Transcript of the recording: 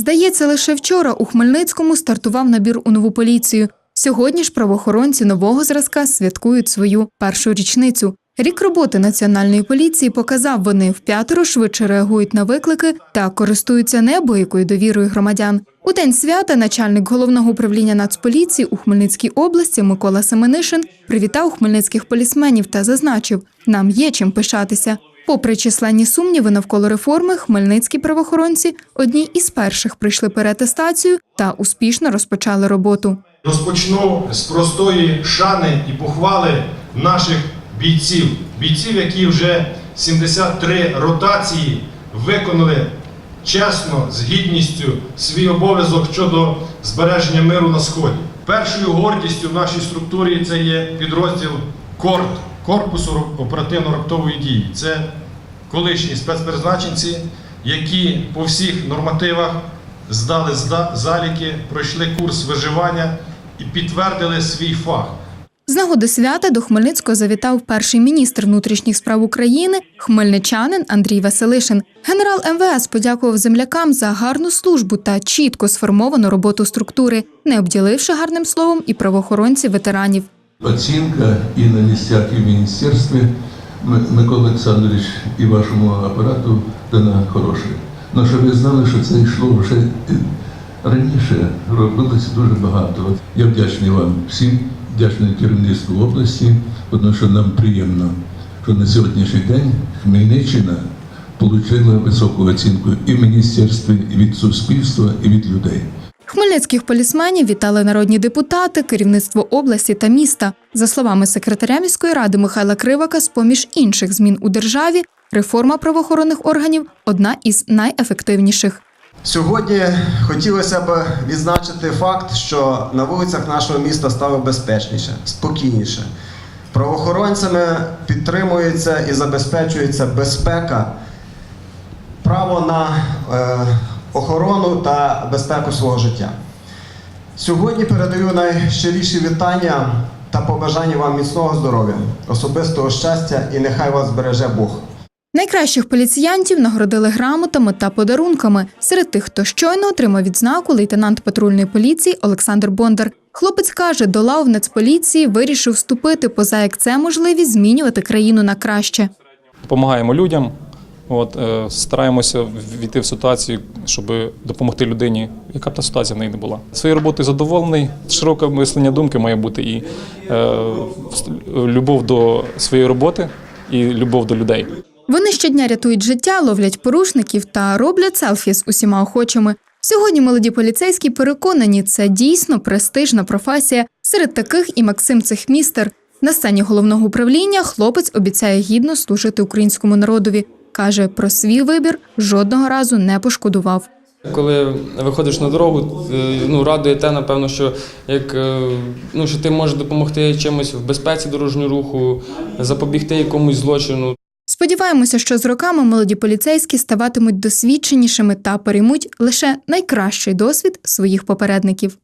Здається, лише вчора у Хмельницькому стартував набір у нову поліцію. Сьогодні ж правоохоронці нового зразка святкують свою першу річницю. Рік роботи національної поліції показав, вони вп'ятеро швидше реагують на виклики та користуються неабиякою довірою громадян. У день свята начальник головного управління Нацполіції у Хмельницькій області Микола Семенишин привітав хмельницьких полісменів та зазначив, нам є чим пишатися. Попри численні сумніви навколо реформи, хмельницькі правоохоронці одні із перших прийшли переатестацію та успішно розпочали роботу. Розпочну з простої шани і похвали наших бійців, бійців, які вже 73 ротації виконали чесно, з гідністю свій обов'язок щодо збереження миру на сході. Першою гордістю в нашій структурі це є підрозділ КОРД корпусу оперативно-раптової дії. Це колишні спецпризначенці, які по всіх нормативах здали зда- заліки, пройшли курс виживання і підтвердили свій фах. З нагоди свята до Хмельницького завітав перший міністр внутрішніх справ України, хмельничанин Андрій Василишин. Генерал МВС подякував землякам за гарну службу та чітко сформовану роботу структури, не обділивши гарним словом і правоохоронців ветеранів. Оцінка і на місцях, і в міністерстві Микола Олександрович і вашому апарату дана хороша. Ну, щоб ви знали, що це йшло вже раніше, робилося дуже багато. Я вдячний вам всім, вдячний керівництву області, тому що нам приємно, що на сьогоднішній день Хмельниччина отримала високу оцінку і в міністерстві, і від суспільства, і від людей. Хмельницьких полісменів вітали народні депутати, керівництво області та міста. За словами секретаря міської ради Михайла Кривака, з поміж інших змін у державі, реформа правоохоронних органів одна із найефективніших. Сьогодні хотілося б відзначити факт, що на вулицях нашого міста стало безпечніше, спокійніше. Правоохоронцями підтримується і забезпечується безпека, право на е, охорону та безпеку свого життя. Сьогодні передаю найщиріші вітання та побажання вам міцного здоров'я, особистого щастя і нехай вас збереже Бог. Найкращих поліціянтів нагородили грамотами та подарунками. Серед тих, хто щойно отримав відзнаку, лейтенант патрульної поліції Олександр Бондар. Хлопець каже, до лав Нацполіції вирішив вступити, поза як це можливість змінювати країну на краще. допомагаємо людям. От, е, стараємося війти в ситуацію, щоб допомогти людині, яка б та ситуація в неї не була. Своєю роботою задоволений, широке мислення думки має бути і е, любов до своєї роботи і любов до людей. Вони щодня рятують життя, ловлять порушників та роблять селфі з усіма охочими. Сьогодні молоді поліцейські переконані, це дійсно престижна професія. Серед таких і Максим Цехмістер. На сцені головного управління хлопець обіцяє гідно служити українському народові. Каже, про свій вибір жодного разу не пошкодував. Коли виходиш на дорогу, е, ну радує те, напевно, що як е, ну що ти можеш допомогти чимось в безпеці дорожнього руху, запобігти якомусь злочину. Сподіваємося, що з роками молоді поліцейські ставатимуть досвідченішими та переймуть лише найкращий досвід своїх попередників.